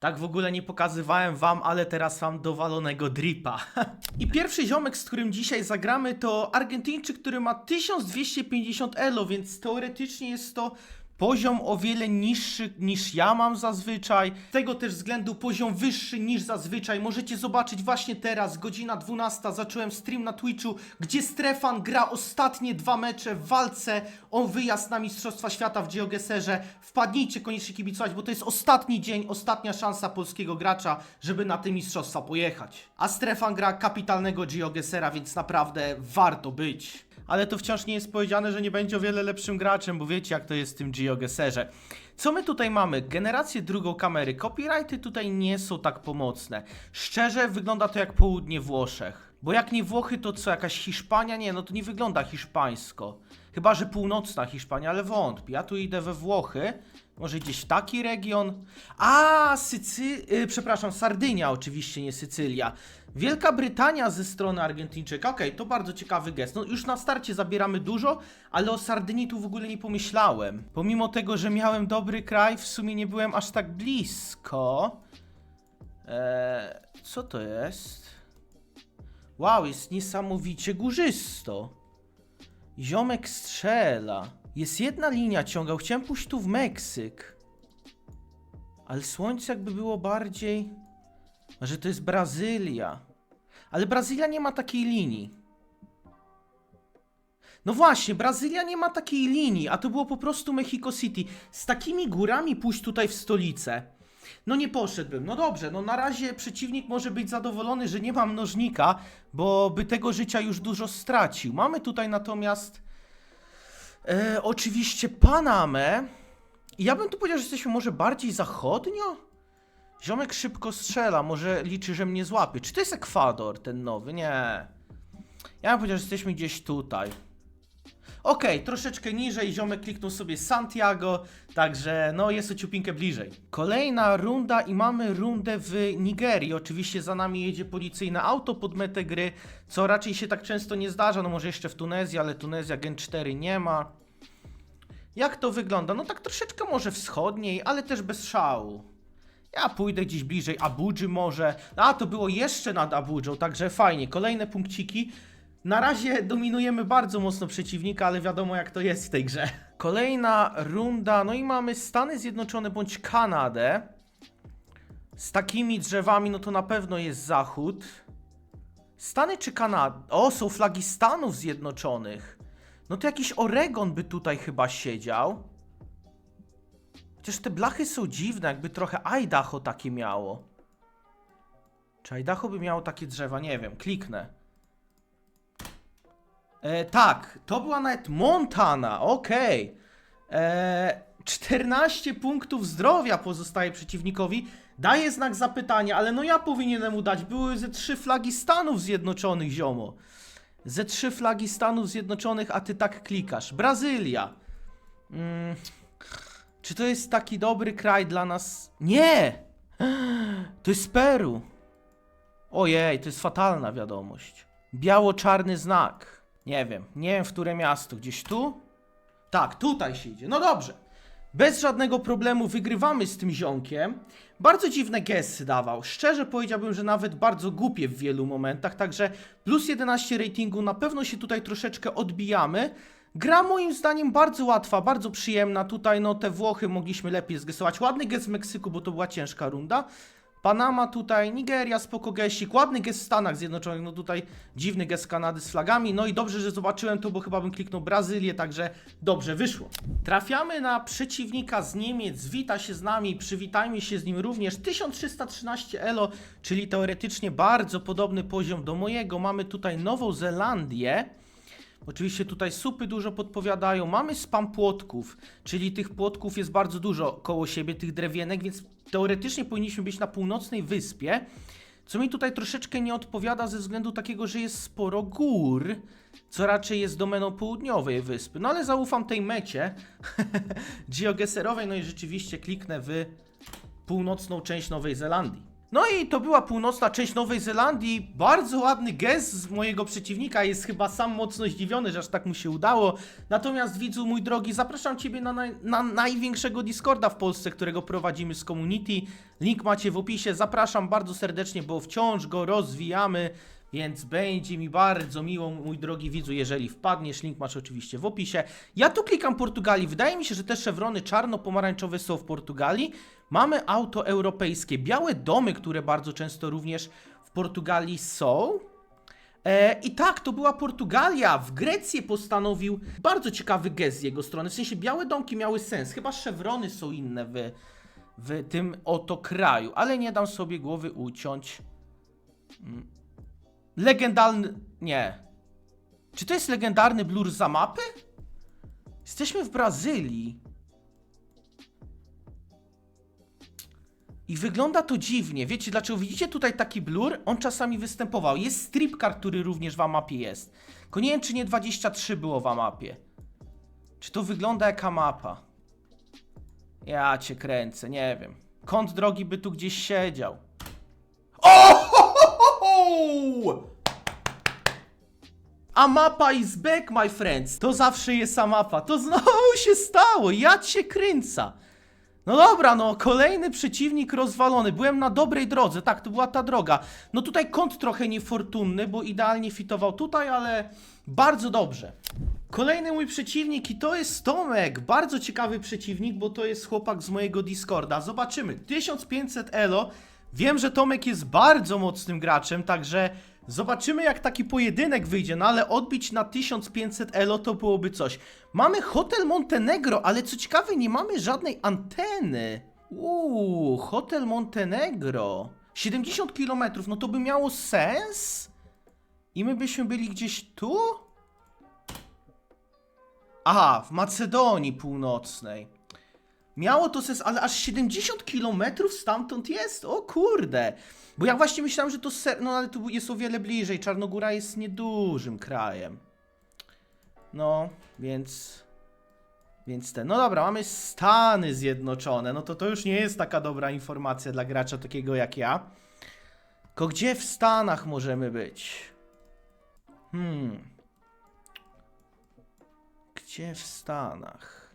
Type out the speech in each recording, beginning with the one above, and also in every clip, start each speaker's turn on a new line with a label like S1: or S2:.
S1: Tak w ogóle nie pokazywałem wam, ale teraz mam dowalonego dripa. I pierwszy ziomek, z którym dzisiaj zagramy, to Argentyńczyk, który ma 1250 elo, więc teoretycznie jest to poziom o wiele niższy niż ja mam zazwyczaj. Z tego też względu poziom wyższy niż zazwyczaj. Możecie zobaczyć właśnie teraz, godzina 12, zacząłem stream na Twitchu, gdzie Strefan gra ostatnie dwa mecze w walce o wyjazd na Mistrzostwa Świata w Geogeserze. Wpadnijcie koniecznie kibicować, bo to jest ostatni dzień, ostatnia szansa polskiego gracza, żeby na te mistrzostwa pojechać. A Strefan gra kapitalnego Geogesera, więc naprawdę warto być ale to wciąż nie jest powiedziane, że nie będzie o wiele lepszym graczem, bo wiecie jak to jest w tym GeoGeserze. Co my tutaj mamy? Generację drugą kamery. Copyrighty tutaj nie są tak pomocne. Szczerze wygląda to jak południe Włoszech. Bo jak nie Włochy, to co, jakaś Hiszpania? Nie, no to nie wygląda hiszpańsko. Chyba, że północna Hiszpania, ale wątpię. Ja tu idę we Włochy. Może gdzieś w taki region? A, Sycy... Yy, przepraszam, Sardynia oczywiście, nie Sycylia. Wielka Brytania ze strony Argentyńczyka. Okej, to bardzo ciekawy gest. No już na starcie zabieramy dużo, ale o Sardynii tu w ogóle nie pomyślałem. Pomimo tego, że miałem dobry kraj, w sumie nie byłem aż tak blisko. Eee, co to jest? Wow, jest niesamowicie górzysto. Ziomek strzela. Jest jedna linia ciągał. Chciałem pójść tu w Meksyk. Ale słońce jakby było bardziej... Że to jest Brazylia. Ale Brazylia nie ma takiej linii. No właśnie, Brazylia nie ma takiej linii, a to było po prostu Mexico City. Z takimi górami pójść tutaj w stolicę. No nie poszedłbym. No dobrze, no na razie przeciwnik może być zadowolony, że nie ma mnożnika, bo by tego życia już dużo stracił. Mamy tutaj natomiast e, oczywiście Panamę. Ja bym tu powiedział, że jesteśmy może bardziej zachodnio? Ziomek szybko strzela, może liczy, że mnie złapie. Czy to jest Ekwador, ten nowy? Nie. Ja bym powiedział, że jesteśmy gdzieś tutaj. Okej, troszeczkę niżej, ziomek kliknął sobie Santiago, także no jest o ciupinkę bliżej. Kolejna runda i mamy rundę w Nigerii. Oczywiście za nami jedzie policyjne auto pod metę gry, co raczej się tak często nie zdarza, no może jeszcze w Tunezji, ale Tunezja Gen 4 nie ma. Jak to wygląda? No tak troszeczkę może wschodniej, ale też bez szału. Ja pójdę gdzieś bliżej Abudży może. A, to było jeszcze nad Abudżą, także fajnie. Kolejne punkciki. Na razie dominujemy bardzo mocno przeciwnika, ale wiadomo jak to jest w tej grze. Kolejna runda, no i mamy Stany Zjednoczone bądź Kanadę. Z takimi drzewami, no to na pewno jest Zachód. Stany czy Kanada? O, są flagi Stanów Zjednoczonych. No to jakiś Oregon by tutaj chyba siedział. Chociaż te blachy są dziwne, jakby trochę Idaho takie miało. Czy Idaho by miało takie drzewa? Nie wiem, kliknę. E, tak, to była nawet Montana, okej. E, 14 punktów zdrowia pozostaje przeciwnikowi. Daje znak zapytania, ale no ja powinienem mu dać. Były ze trzy flagi Stanów Zjednoczonych, ziomo. Ze trzy flagi Stanów Zjednoczonych, a ty tak klikasz. Brazylia. Mm, czy to jest taki dobry kraj dla nas? Nie! To jest Peru. Ojej, to jest fatalna wiadomość. Biało-czarny znak. Nie wiem, nie wiem w które miasto. Gdzieś tu? Tak, tutaj się idzie. No dobrze. Bez żadnego problemu wygrywamy z tym ziomkiem. Bardzo dziwne gesty dawał. Szczerze powiedziałbym, że nawet bardzo głupie w wielu momentach. Także plus 11 ratingu na pewno się tutaj troszeczkę odbijamy. Gra moim zdaniem bardzo łatwa, bardzo przyjemna. Tutaj no te Włochy mogliśmy lepiej zgestować. Ładny gest z Meksyku, bo to była ciężka runda. Panama tutaj, Nigeria, spoko gesik, ładny gest Stanach Zjednoczonych, no tutaj dziwny gest Kanady z flagami, no i dobrze, że zobaczyłem to, bo chyba bym kliknął Brazylię, także dobrze wyszło. Trafiamy na przeciwnika z Niemiec, wita się z nami, przywitajmy się z nim również, 1313 elo, czyli teoretycznie bardzo podobny poziom do mojego, mamy tutaj Nową Zelandię, Oczywiście tutaj supy dużo podpowiadają. Mamy spam płotków, czyli tych płotków jest bardzo dużo koło siebie, tych drewienek, więc teoretycznie powinniśmy być na północnej wyspie. Co mi tutaj troszeczkę nie odpowiada ze względu takiego, że jest sporo gór, co raczej jest domeną południowej wyspy. No ale zaufam tej mecie geogeserowej, no i rzeczywiście kliknę w północną część Nowej Zelandii. No i to była północna część Nowej Zelandii. Bardzo ładny gest z mojego przeciwnika. Jest chyba sam mocno zdziwiony, że aż tak mu się udało. Natomiast widzu, mój drogi, zapraszam Ciebie na, naj, na największego Discorda w Polsce, którego prowadzimy z community. Link macie w opisie. Zapraszam bardzo serdecznie, bo wciąż go rozwijamy. Więc będzie mi bardzo miło, mój drogi widzu, jeżeli wpadniesz. Link masz oczywiście w opisie. Ja tu klikam Portugalii. Wydaje mi się, że te szewrony czarno-pomarańczowe są w Portugalii. Mamy auto europejskie, białe domy, które bardzo często również w Portugalii są. E, I tak, to była Portugalia. W Grecji postanowił bardzo ciekawy gest z jego strony. W sensie białe domki miały sens. Chyba szewrony są inne w, w tym oto kraju. Ale nie dam sobie głowy uciąć. Mm. Legendarny. Nie. Czy to jest legendarny blur za mapy? Jesteśmy w Brazylii. I wygląda to dziwnie. Wiecie dlaczego? Widzicie tutaj taki blur? On czasami występował. Jest stripcar, który również w mapie jest. Tylko nie wiem, czy nie 23 było w mapie. Czy to wygląda jaka mapa? Ja cię kręcę, nie wiem. Kąt drogi by tu gdzieś siedział. A mapa is back, my friends. To zawsze jest a mapa. To znowu się stało. Ja cię kręca. No dobra, no kolejny przeciwnik rozwalony. Byłem na dobrej drodze, tak, to była ta droga. No tutaj kąt trochę niefortunny, bo idealnie fitował tutaj, ale bardzo dobrze. Kolejny mój przeciwnik i to jest Tomek. Bardzo ciekawy przeciwnik, bo to jest chłopak z mojego Discorda. Zobaczymy. 1500 elo. Wiem, że Tomek jest bardzo mocnym graczem, także zobaczymy jak taki pojedynek wyjdzie, no ale odbić na 1500 elo to byłoby coś. Mamy Hotel Montenegro, ale co ciekawe nie mamy żadnej anteny. Uuu, Hotel Montenegro. 70 km, no to by miało sens? I my byśmy byli gdzieś tu? Aha, w Macedonii Północnej. Miało to sens, ale aż 70 km stamtąd jest? O kurde. Bo ja właśnie myślałem, że to ser... No ale tu jest o wiele bliżej. Czarnogóra jest niedużym krajem. No, więc... Więc te... No dobra, mamy Stany Zjednoczone. No to to już nie jest taka dobra informacja dla gracza takiego jak ja. Tylko gdzie w Stanach możemy być? Hmm... Gdzie w Stanach?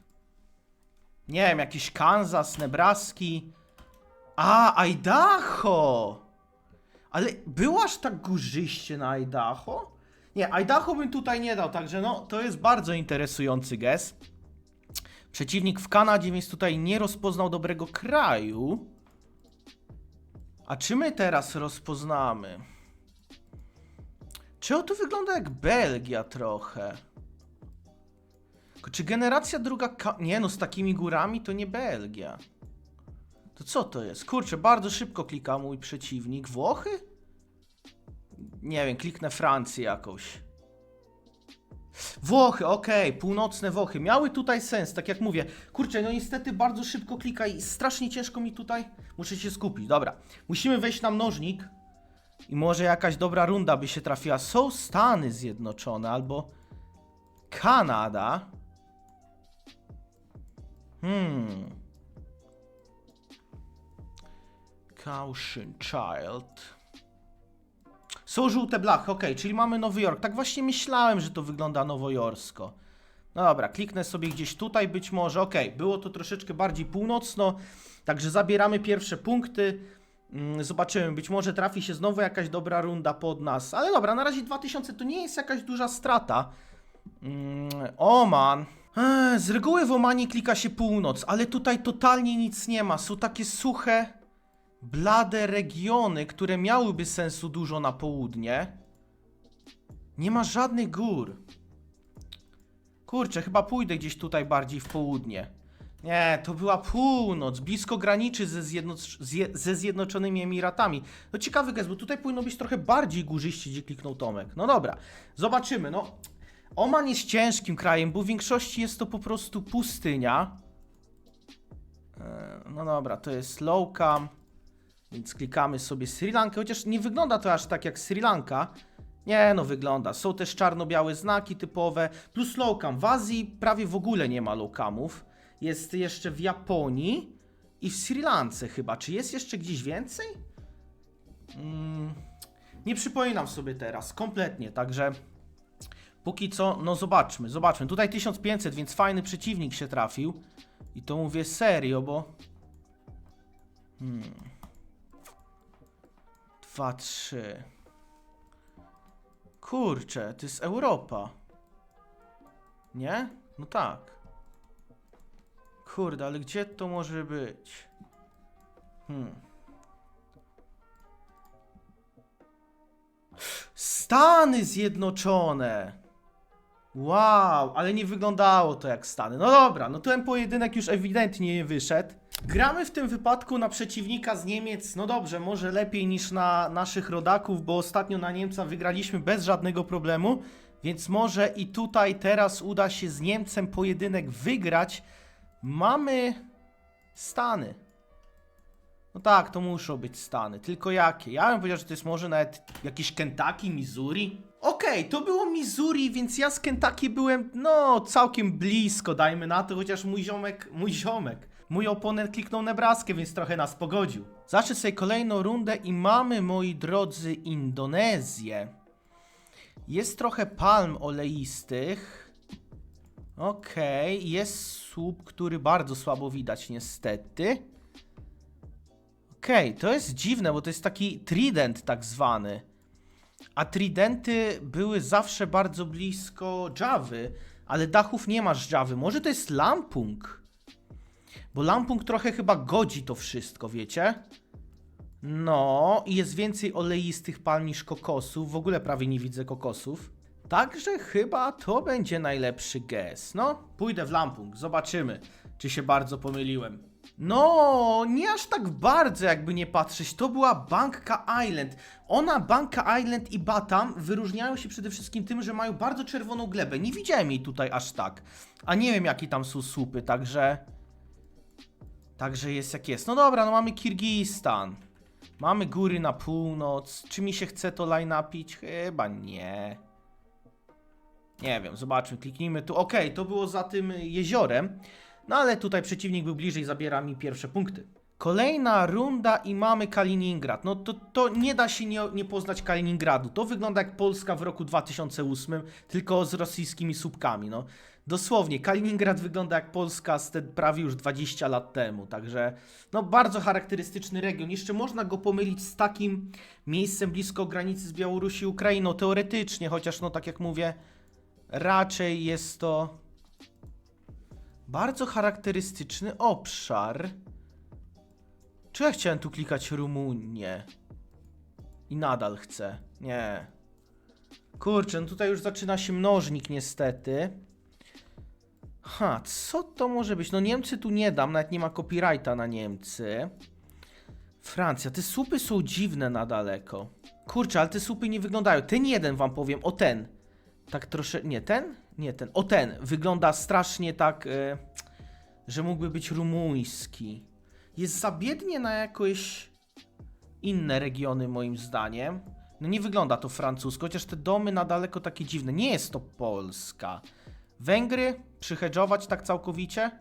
S1: Nie wiem, jakiś Kansas, Nebraski. A, Idaho! Ale było aż tak górzyście na Idaho? Nie, Idaho bym tutaj nie dał, także no, to jest bardzo interesujący gest. Przeciwnik w Kanadzie, więc tutaj nie rozpoznał dobrego kraju. A czy my teraz rozpoznamy? Czy to wygląda jak Belgia trochę? Czy generacja druga. Ka- nie no, z takimi górami to nie Belgia. To co to jest? Kurczę, bardzo szybko klika mój przeciwnik. Włochy? Nie wiem, kliknę Francję jakąś. Włochy, okej, północne Włochy. Miały tutaj sens, tak jak mówię. Kurczę, no niestety bardzo szybko klika i strasznie ciężko mi tutaj. Muszę się skupić. Dobra, musimy wejść na mnożnik. I może jakaś dobra runda by się trafiła. Są Stany Zjednoczone albo Kanada. Hmm. Caution Child. Są żółte blachy, ok, czyli mamy Nowy Jork. Tak właśnie myślałem, że to wygląda nowojorsko. No dobra, kliknę sobie gdzieś tutaj być może. Ok, było to troszeczkę bardziej północno, także zabieramy pierwsze punkty. Mm, Zobaczymy, być może trafi się znowu jakaś dobra runda pod nas. Ale dobra, na razie 2000 to nie jest jakaś duża strata. Mm, Oman. Ech, Z reguły w Omanie klika się północ, ale tutaj totalnie nic nie ma. Są takie suche, blade regiony, które miałyby sensu dużo na południe. Nie ma żadnych gór. Kurczę, chyba pójdę gdzieś tutaj bardziej w południe. Nie, to była północ, blisko graniczy ze, zjednoc zje ze Zjednoczonymi Emiratami. No ciekawy gest, bo tutaj powinno być trochę bardziej górzyście, gdzie kliknął Tomek. No dobra, zobaczymy, no. Oman jest ciężkim krajem, bo w większości jest to po prostu pustynia. E, No dobra, to jest low cam, więc klikamy sobie Sri Lankę, chociaż nie wygląda to aż tak jak Sri Lanka. Nie, no wygląda. Są też czarno-białe znaki typowe, plus low cam. W Azji prawie w ogóle nie ma low camów. Jest jeszcze w Japonii i w Sri Lance chyba. Czy jest jeszcze gdzieś więcej? Mm, nie przypominam sobie teraz, kompletnie, także póki co, no zobaczmy, zobaczmy. Tutaj 1500, więc fajny przeciwnik się trafił. I to mówię serio, bo... Hmm. 2, 3. Kurczę, to jest Europa. Nie? No tak. Kurde, ale gdzie to może być? Hmm. Stany Zjednoczone! Wow, ale nie wyglądało to jak Stany. No dobra, no ten pojedynek już ewidentnie nie wyszedł. Gramy w tym wypadku na przeciwnika z Niemiec, no dobrze, może lepiej niż na naszych rodaków, bo ostatnio na Niemca wygraliśmy bez żadnego problemu, więc może i tutaj teraz uda się z Niemcem pojedynek wygrać. Mamy Stany. No tak, to muszą być Stany. Tylko jakie? Ja bym powiedział, że to jest może nawet jakieś Kentucky, Missouri. Okej, to było Missouri, więc ja z Kentucky byłem, no, całkiem blisko, dajmy na to, chociaż mój ziomek, mój ziomek, mój oponent kliknął Nebraskę, więc trochę nas pogodził. Zacznę sobie kolejną rundę i mamy, moi drodzy, Indonezję. Jest trochę palm oleistych. Okej, jest słup, który bardzo słabo widać niestety. Okej, to jest dziwne, bo to jest taki trident tak zwany. A tridenty były zawsze bardzo blisko Javy, ale dachów nie masz Javy. Może to jest Lampung? Bo Lampung trochę chyba godzi to wszystko, wiecie? No, i jest więcej oleistych palm niż kokosów. W ogóle prawie nie widzę kokosów. Także chyba to będzie najlepszy guess. No, pójdę w Lampung, zobaczymy, czy się bardzo pomyliłem. No, nie aż tak bardzo, jakby nie patrzeć. To była Banka Island. Ona, Banka Island i Batam wyróżniają się przede wszystkim tym, że mają bardzo czerwoną glebę. Nie widziałem jej tutaj aż tak. A nie wiem, jakie tam są słupy, także. Także jest jak jest. No dobra, no mamy Kirgistan. Mamy góry na północ. Czy mi się chce to line napić? Chyba nie. Nie wiem, zobaczmy, kliknijmy tu. Okej, to było za tym jeziorem. No ale tutaj przeciwnik był bliżej, zabiera mi pierwsze punkty. Kolejna runda i mamy Kaliningrad. No to, to nie da się nie, nie poznać Kaliningradu. To wygląda jak Polska w roku 2008, tylko z rosyjskimi słupkami. No dosłownie, Kaliningrad wygląda jak Polska z te prawie już 20 lat temu. Także no bardzo charakterystyczny region. Jeszcze można go pomylić z takim miejscem blisko granicy z Białorusi i Ukrainą teoretycznie, chociaż no tak jak mówię, raczej jest to bardzo charakterystyczny obszar. Czy ja chciałem tu klikać Rumunię? I nadal chcę. Nie. Kurczę, no tutaj już zaczyna się mnożnik niestety. Ha, co to może być? No Niemcy tu nie dam, nawet nie ma copyrighta na Niemcy. Francja, te słupy są dziwne na daleko. Kurczę, ale te słupy nie wyglądają. Ten jeden wam powiem, o ten. Tak trosze... Nie, ten? Nie, ten. O ten. Wygląda strasznie tak, e, że mógłby być rumuński. Jest za biednie na jakieś inne regiony moim zdaniem. No nie wygląda to francusko, chociaż te domy na daleko takie dziwne. Nie jest to Polska. Węgry? Przyhedżować tak całkowicie?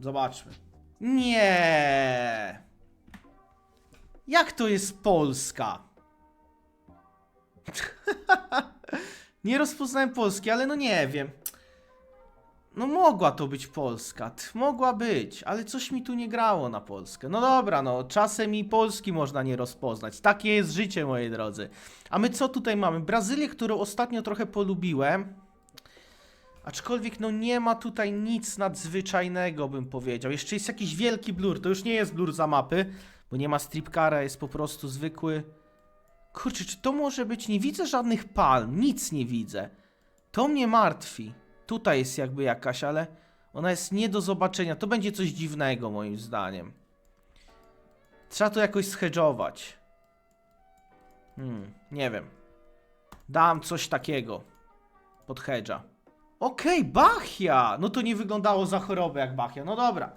S1: Zobaczmy. Nie. Jak to jest Polska? nie rozpoznałem Polski, ale no nie wiem. No mogła to być Polska, mogła być, ale coś mi tu nie grało na Polskę. No dobra, no czasem i Polski można nie rozpoznać. Takie jest życie, moi drodzy. A my co tutaj mamy? Brazylię, którą ostatnio trochę polubiłem. Aczkolwiek no nie ma tutaj nic nadzwyczajnego, bym powiedział. Jeszcze jest jakiś wielki blur. To już nie jest blur za mapy, bo nie ma stripkara, jest po prostu zwykły. Kurczę, czy to może być? Nie widzę żadnych palm, nic nie widzę. To mnie martwi. Tutaj jest jakby jakaś, ale ona jest nie do zobaczenia. To będzie coś dziwnego, moim zdaniem. Trzeba to jakoś schedżować. Hmm, nie wiem. Dam coś takiego. Pod. Okej, Bachia! No to nie wyglądało za chorobę jak Bachia. No dobra.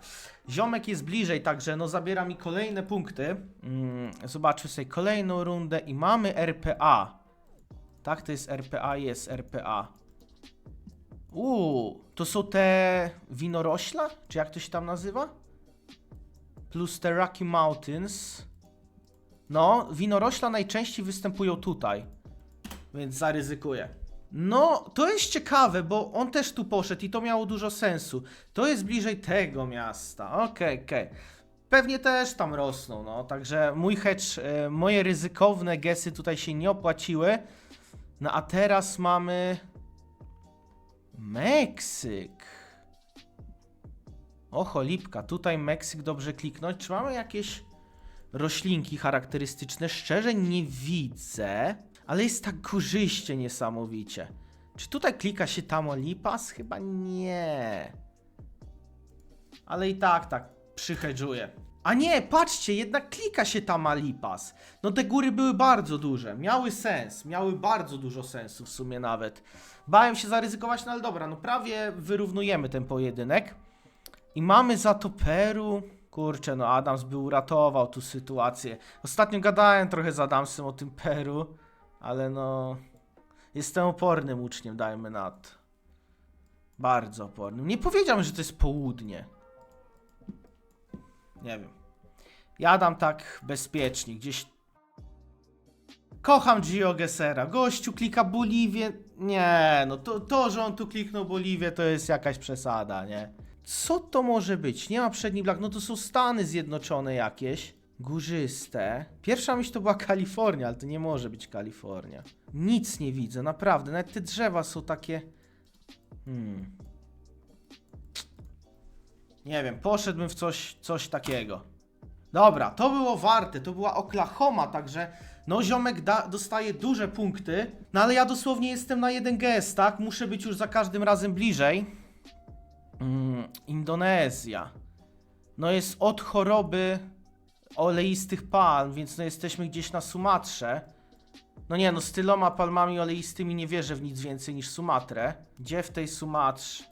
S1: Ziomek jest bliżej, także no zabiera mi kolejne punkty. Mm, zobaczmy sobie kolejną rundę i mamy RPA. Tak, to jest RPA, jest RPA. Uuu, to są te winorośla? Czy jak to się tam nazywa? Plus te Rocky Mountains. No, winorośla najczęściej występują tutaj. Więc zaryzykuję. No, to jest ciekawe, bo on też tu poszedł i to miało dużo sensu. To jest bliżej tego miasta. Okej, okej. Pewnie też tam rosną, no. Także mój hedge, e, moje ryzykowne gesy tutaj się nie opłaciły. No a teraz mamy... Meksyk. O, cholipka, tutaj Meksyk dobrze kliknąć. Czy mamy jakieś roślinki charakterystyczne? Szczerze nie widzę, ale jest tak górzyście niesamowicie. Czy tutaj klika się Tamaulipas? Chyba nie. Ale i tak, tak, przyhedżuję. A nie, patrzcie, jednak klika się Tamaulipas. No te góry były bardzo duże, miały sens, miały bardzo dużo sensu w sumie nawet. Bałem się zaryzykować, no ale dobra, no prawie wyrównujemy ten pojedynek. I mamy za to Peru. Kurczę, no Adams by uratował tu sytuację. Ostatnio gadałem trochę z Adamsem o tym Peru, ale no. Jestem opornym uczniem, dajmy na to. Bardzo opornym. Nie powiedziałem, że to jest południe. Nie wiem. Jadam tak bezpiecznie, gdzieś. Kocham Gio Gessera. Gościu klika Boliwię. Nie, no to, to, że on tu kliknął Boliwię, to jest jakaś przesada, nie? Co to może być? Nie ma przedni blak. No to są Stany Zjednoczone jakieś. Górzyste. Pierwsza myśl to była Kalifornia, ale to nie może być Kalifornia. Nic nie widzę, naprawdę. Nawet te drzewa są takie. Hmm. Nie wiem, poszedłbym w coś, coś takiego. Dobra, to było warte, to była Oklahoma, także no ziomek da, dostaje duże punkty, no ale ja dosłownie jestem na jeden gest, tak? Muszę być już za każdym razem bliżej. Mm, Indonezja. No jest od choroby oleistych palm, więc no jesteśmy gdzieś na Sumatrze. No nie, no z tyloma palmami oleistymi nie wierzę w nic więcej niż Sumatrę. Gdzie w tej Sumatrze?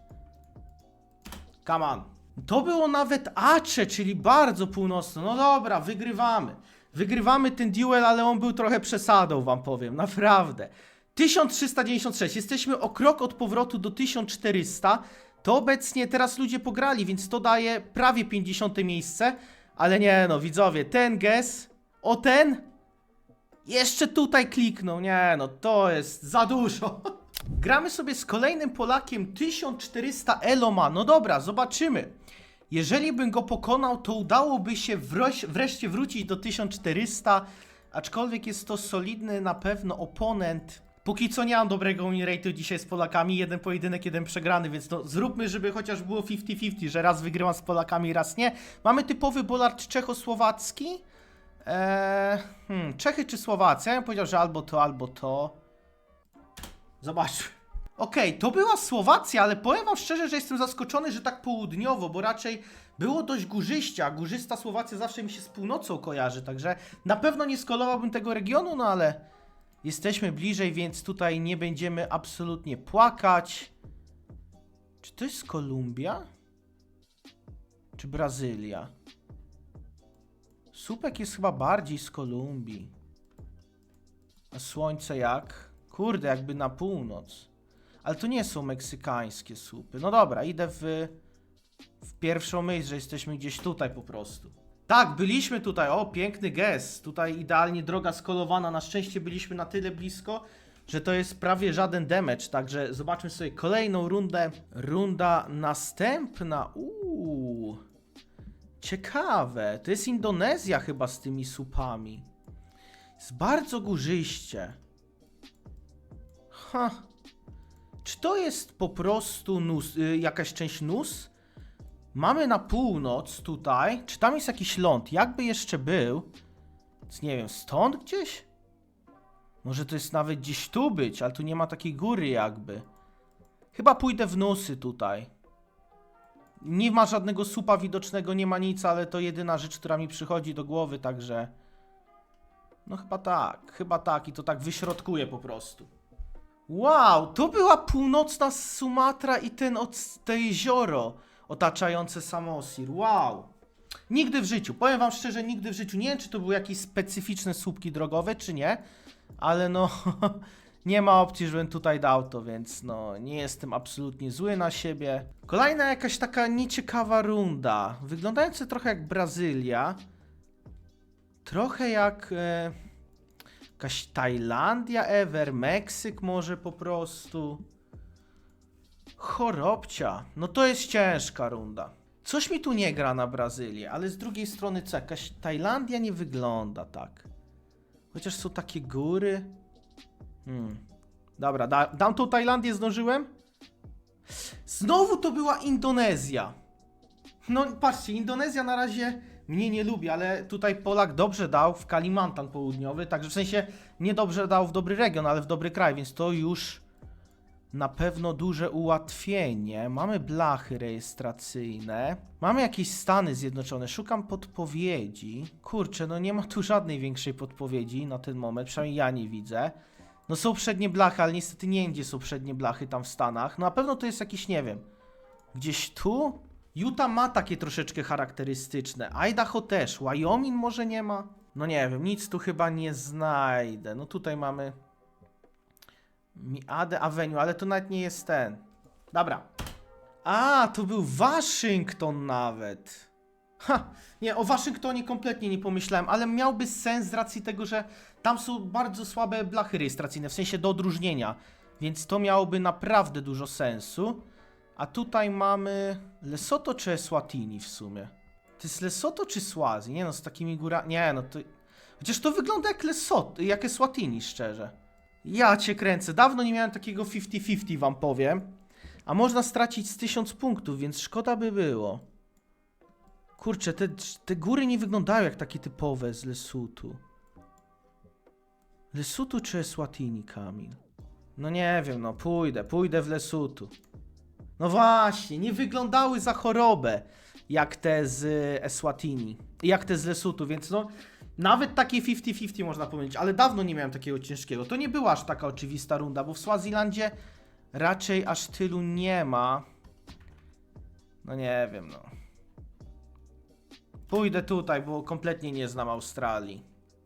S1: Come on. To było nawet Aceh, czyli bardzo północno. No dobra, wygrywamy. Wygrywamy ten duel, ale on był trochę przesadą, wam powiem, naprawdę. 1396, jesteśmy o krok od powrotu do 1400. To obecnie teraz ludzie pograli, więc to daje prawie 50 miejsce. Ale nie no, widzowie, ten guess, o ten, jeszcze tutaj kliknął. Nie no, to jest za dużo. Gramy sobie z kolejnym Polakiem 1400 Eloma. No dobra, zobaczymy. Jeżeli bym go pokonał, to udałoby się wreszcie wrócić do 1400. Aczkolwiek jest to solidny na pewno oponent. Póki co nie mam dobrego win rate'u dzisiaj z Polakami. Jeden pojedynek, jeden przegrany, więc no zróbmy, żeby chociaż było 50-50, że raz wygrywam z Polakami, raz nie. Mamy typowy bolard czechosłowacki. Eee, hmm, Czechy czy Słowacja? Ja bym powiedział, że albo to, albo to. Zobaczmy. Okej, to była Słowacja, ale powiem wam szczerze, że jestem zaskoczony, że tak południowo, bo raczej było dość górzyście, a górzysta Słowacja zawsze mi się z północą kojarzy, także na pewno nie skolowałbym tego regionu, no ale jesteśmy bliżej, więc tutaj nie będziemy absolutnie płakać. Czy to jest Kolumbia? Czy Brazylia? Słupek jest chyba bardziej z Kolumbii. A słońce jak? Kurde, jakby na północ. Ale to nie są meksykańskie słupy. No dobra, idę w, w pierwszą myśl, że jesteśmy gdzieś tutaj po prostu. Tak, byliśmy tutaj. O, piękny gest. Tutaj idealnie droga skolowana. Na szczęście byliśmy na tyle blisko, że to jest prawie żaden damage. Także zobaczmy sobie kolejną rundę. Runda następna. Uuu. Ciekawe. To jest Indonezja chyba z tymi słupami. Jest bardzo górzyście. Ha. Czy to jest po prostu nus, y, jakaś część nus? Mamy na północ tutaj. Czy tam jest jakiś ląd? Jakby jeszcze był? Więc nie wiem, stąd gdzieś? Może to jest nawet gdzieś tu być, ale tu nie ma takiej góry jakby. Chyba pójdę w nusy tutaj. Nie ma żadnego supa widocznego, nie ma nic, ale to jedyna rzecz, która mi przychodzi do głowy, także... No chyba tak, chyba tak i to tak wyśrodkuję po prostu. Wow, to była północna Sumatra i ten od, te jezioro otaczające Samosir. Wow. Nigdy w życiu, powiem wam szczerze, nigdy w życiu. Nie wiem, czy to były jakieś specyficzne słupki drogowe, czy nie, ale no nie ma opcji, żebym tutaj dał to, więc no nie jestem absolutnie zły na siebie. Kolejna jakaś taka nieciekawa runda, wyglądająca trochę jak Brazylia. trochę jak e, jakaś Tajlandia ever, Meksyk może po prostu. Chorobcia. No to jest ciężka runda. Coś mi tu nie gra na Brazylię, ale z drugiej strony co, jakaś Tajlandia nie wygląda tak. Chociaż są takie góry. Hmm. Dobra, da, dam tą Tajlandię, zdążyłem? Znowu to była Indonezja. No patrzcie, Indonezja na razie mnie nie lubi, ale tutaj Polak dobrze dał w Kalimantan południowy, także w sensie nie dobrze dał w dobry region, ale w dobry kraj, więc to już na pewno duże ułatwienie. Mamy blachy rejestracyjne. Mamy jakieś Stany Zjednoczone. Szukam podpowiedzi. Kurczę, no nie ma tu żadnej większej podpowiedzi na ten moment, przynajmniej ja nie widzę. No są przednie blachy, ale niestety nie gdzie są przednie blachy tam w Stanach. No na pewno to jest jakiś, nie wiem, gdzieś tu? Utah ma takie troszeczkę charakterystyczne. Idaho też. Wyoming może nie ma? No nie wiem, nic tu chyba nie znajdę. No tutaj mamy Miade Avenue, ale to nawet nie jest ten. Dobra. A, to był Waszyngton nawet. Ha, nie, o Waszyngtonie kompletnie nie pomyślałem, ale miałby sens z racji tego, że tam są bardzo słabe blachy rejestracyjne, w sensie do odróżnienia. Więc to miałoby naprawdę dużo sensu. A tutaj mamy Lesotho czy Eswatini w sumie? To jest Lesotho czy Swazi? Nie no, z takimi górami... Nie no, to... Chociaż to wygląda jak Lesotho, jak Eswatini, szczerze. Ja cię kręcę. Dawno nie miałem takiego 50-50, wam powiem. A można stracić z 1000 punktów, więc szkoda by było. Kurczę, te, te góry nie wyglądają jak takie typowe z Lesutu. Lesutu czy Eswatini, Kamil? No nie wiem, no pójdę, pójdę w Lesutu. No właśnie, nie wyglądały za chorobę jak te z Eswatini, jak te z Lesutu, więc no nawet takie 50-50 można powiedzieć, ale dawno nie miałem takiego ciężkiego. To nie była aż taka oczywista runda, bo w Swazilandzie raczej aż tylu nie ma. No nie wiem, no. Pójdę tutaj, bo kompletnie nie znam Australii.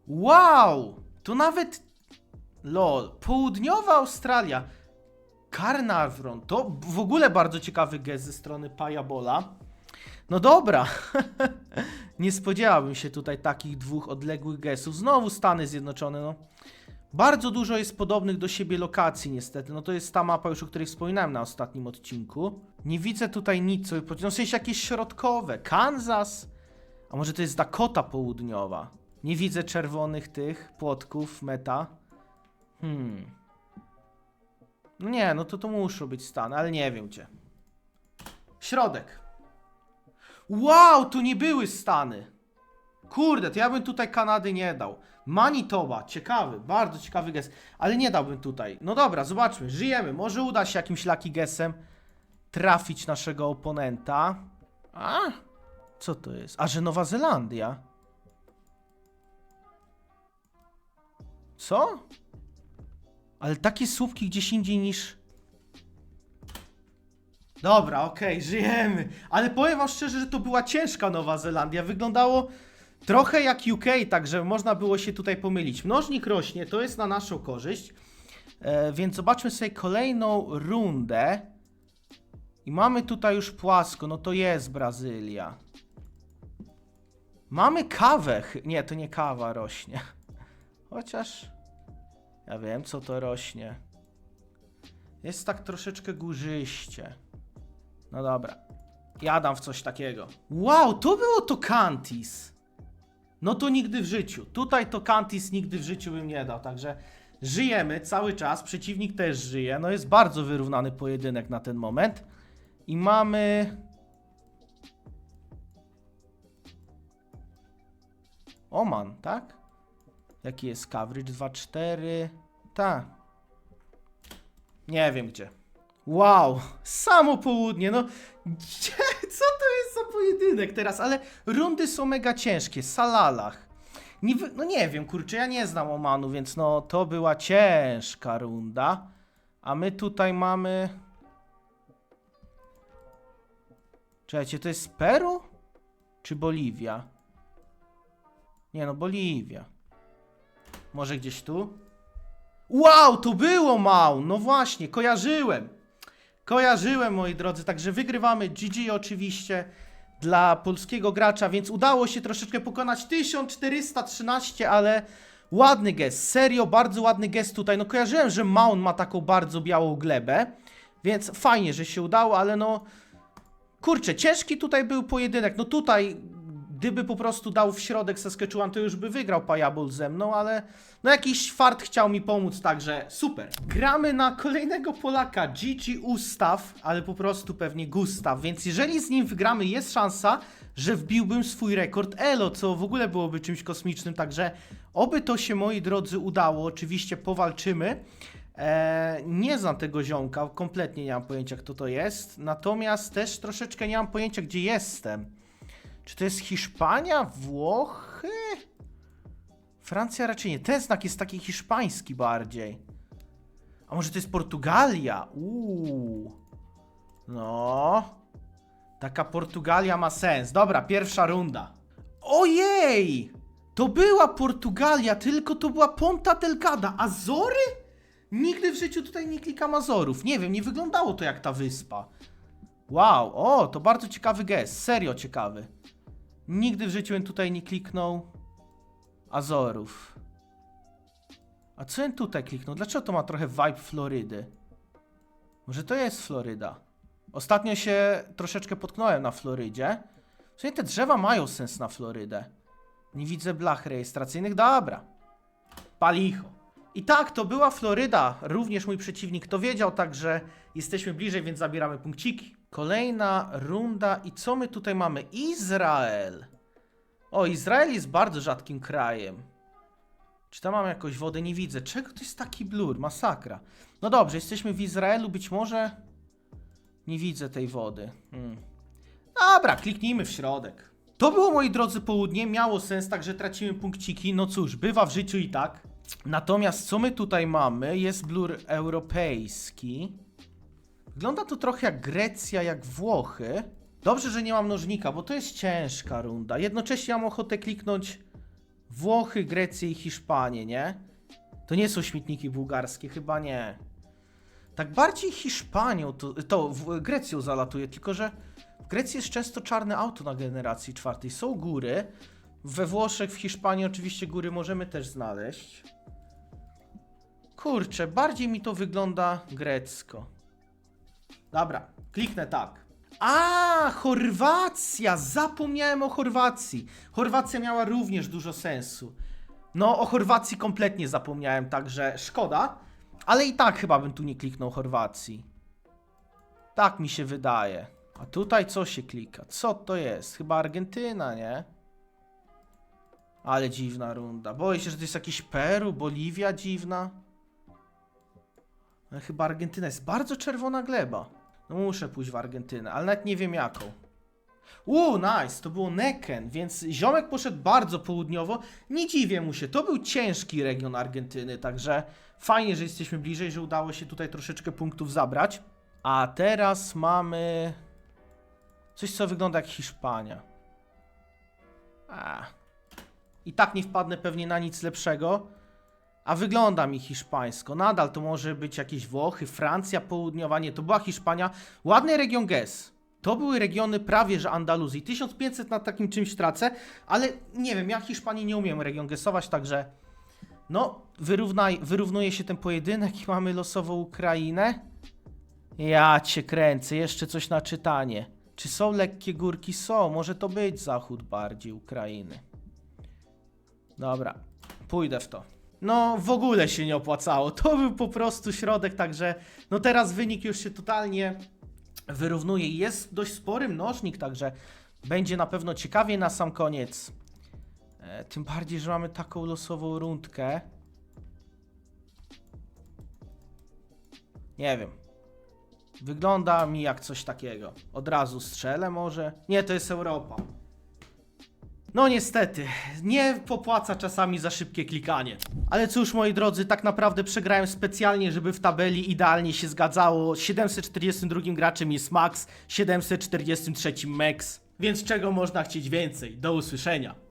S1: Wow! To nawet... Lol. Południowa Australia. Carnarvon. To w ogóle bardzo ciekawy gest ze strony Pajabola. No dobra. nie spodziewałbym się tutaj takich dwóch odległych gestów. Znowu Stany Zjednoczone, no. Bardzo dużo jest podobnych do siebie lokacji, niestety. No to jest ta mapa już, o której wspominałem na ostatnim odcinku. Nie widzę tutaj nic, co no w sensie jakieś środkowe. Kansas? A może to jest Dakota Południowa? Nie widzę czerwonych tych płotków, meta. Hmm. No nie, no to to muszą być Stany, ale nie wiem gdzie. Środek. Wow, to nie były Stany. Kurde, to ja bym tutaj Kanady nie dał. Manitoba, ciekawy, bardzo ciekawy gest, ale nie dałbym tutaj. No dobra, zobaczmy, żyjemy. Może uda się jakimś lucky guessem trafić naszego oponenta. A? Co to jest? A że Nowa Zelandia? Co? Ale takie słupki gdzieś indziej niż... Dobra, okej, żyjemy. Ale powiem wam szczerze, że to była ciężka Nowa Zelandia. Wyglądało trochę jak UK, także można było się tutaj pomylić. Mnożnik rośnie, to jest na naszą korzyść. E, więc zobaczmy sobie kolejną rundę. I mamy tutaj już płasko, no to jest Brazylia. Mamy kawę. Nie, to nie kawa rośnie. Chociaż... Ja wiem, co to rośnie. Jest tak troszeczkę górzyście. No dobra. Jadam w coś takiego. Wow, to było to Kantis. No to nigdy w życiu. Tutaj to Kantis nigdy w życiu bym nie dał, także żyjemy cały czas. Przeciwnik też żyje. No jest bardzo wyrównany pojedynek na ten moment. I mamy... Oman, tak? Jaki jest coverage? 2-4. Ta. Nie wiem gdzie. Wow, samo południe, no co to jest za pojedynek teraz, ale rundy są mega ciężkie, Salalach. Nie, no nie wiem, kurczę, ja nie znam Omanu, więc no to była ciężka runda. A my tutaj mamy... Czekajcie, to jest Peru? Czy Boliwia? Nie no, Boliwia. Może gdzieś tu? Wow, to było mał! No właśnie, kojarzyłem. Kojarzyłem, moi drodzy, także wygrywamy GG oczywiście. dla polskiego gracza, więc udało się troszeczkę pokonać 1413, ale ładny gest, serio, bardzo ładny gest tutaj. No kojarzyłem, że Maun ma taką bardzo białą glebę, więc fajnie, że się udało, ale no kurczę, ciężki tutaj był pojedynek. No tutaj, gdyby po prostu dał w środek Saskatchewan, to już by wygrał Payable ze mną, ale no jakiś fart chciał mi pomóc, także super. Gramy na kolejnego Polaka, Gigi Ustaw, ale po prostu pewnie Gustaw, więc jeżeli z nim wygramy, jest szansa, że wbiłbym swój rekord Elo, co w ogóle byłoby czymś kosmicznym, także oby to się, moi drodzy, udało. Oczywiście powalczymy. Eee, nie znam tego ziomka, kompletnie nie mam pojęcia, kto to jest. Natomiast też troszeczkę nie mam pojęcia, gdzie jestem. Czy to jest Hiszpania? Włochy? Francja raczej nie. Ten znak jest taki hiszpański bardziej. A może to jest Portugalia? Uuu. No. Taka Portugalia ma sens. Dobra, pierwsza runda. Ojej! To była Portugalia, tylko to była Ponta Delgada. Azory? Nigdy w życiu tutaj nie klikam Azorów. Nie wiem, nie wyglądało to jak ta wyspa. Wow, o, to bardzo ciekawy gest. Serio ciekawy. Nigdy w życiu bym tutaj nie kliknął Azorów. A co bym tutaj kliknął? Dlaczego to ma trochę vibe Florydy? Może to jest Floryda? Ostatnio się troszeczkę potknąłem na Florydzie. W sumie te drzewa mają sens na Florydę. Nie widzę blach rejestracyjnych. Dobra. Palicho. I tak, to była Floryda. Również mój przeciwnik to wiedział, także jesteśmy bliżej, więc zabieramy punkciki. Kolejna runda. I co my tutaj mamy? Izrael. O, Izrael jest bardzo rzadkim krajem. Czy tam mam jakąś wodę? Nie widzę. Czego to jest taki blur? Masakra. No dobrze, jesteśmy w Izraelu. Być może... Nie widzę tej wody. Hmm. Dobra, kliknijmy w środek. To było, moi drodzy, południe. Miało sens, także tracimy punkciki. No cóż, bywa w życiu i tak. Natomiast co my tutaj mamy? Jest blur europejski. Wygląda to trochę jak Grecja, jak Włochy. Dobrze, że nie mam nożnika, bo to jest ciężka runda. Jednocześnie mam ochotę kliknąć Włochy, Grecję i Hiszpanię, nie? To nie są śmietniki bułgarskie, chyba nie. Tak bardziej Hiszpanią, to, to Grecją zalatuje, tylko że w Grecji jest często czarne auto na generacji czwartej. Są góry. We Włoszech, w Hiszpanii oczywiście góry możemy też znaleźć. Kurczę, bardziej mi to wygląda grecko. Dobra, kliknę tak. A, Chorwacja! Zapomniałem o Chorwacji. Chorwacja miała również dużo sensu. No, o Chorwacji kompletnie zapomniałem, także szkoda. Ale i tak chyba bym tu nie kliknął Chorwacji. Tak mi się wydaje. A tutaj co się klika? Co to jest? Chyba Argentyna, nie? Ale dziwna runda. Boję się, że to jest jakieś Peru, Boliwia dziwna. Ale chyba Argentyna jest bardzo czerwona gleba. No muszę pójść w Argentynę, ale nawet nie wiem jaką. Uuu, nice, to było Neken, więc ziomek poszedł bardzo południowo. Nie dziwię mu się, to był ciężki region Argentyny, także fajnie, że jesteśmy bliżej, że udało się tutaj troszeczkę punktów zabrać. A teraz mamy coś, co wygląda jak Hiszpania. A. I tak nie wpadnę pewnie na nic lepszego. A wygląda mi hiszpańsko. Nadal to może być jakieś Włochy, Francja południowa. Nie, to była Hiszpania. Ładny region Ges. To były regiony prawie że Andaluzji. 1500 na takim czymś tracę, ale nie wiem, ja Hiszpanii nie umiem region gesować, także no, wyrównaj, wyrównuje się ten pojedynek i mamy losową Ukrainę. Ja cię kręcę, jeszcze coś na czytanie. Czy są lekkie górki? Są, może to być zachód bardziej Ukrainy. Dobra, pójdę w to. No, w ogóle się nie opłacało. To był po prostu środek, także no teraz wynik już się totalnie wyrównuje. i Jest dość spory mnożnik, także będzie na pewno ciekawie na sam koniec. E, tym bardziej, że mamy taką losową rundkę. Nie wiem. Wygląda mi jak coś takiego. Od razu strzelę może? Nie, to jest Europa. No niestety, nie popłaca czasami za szybkie klikanie. Ale cóż, moi drodzy, tak naprawdę przegrałem specjalnie, żeby w tabeli idealnie się zgadzało. 742 graczem jest Max, 743 Max. Więc czego można chcieć więcej? Do usłyszenia.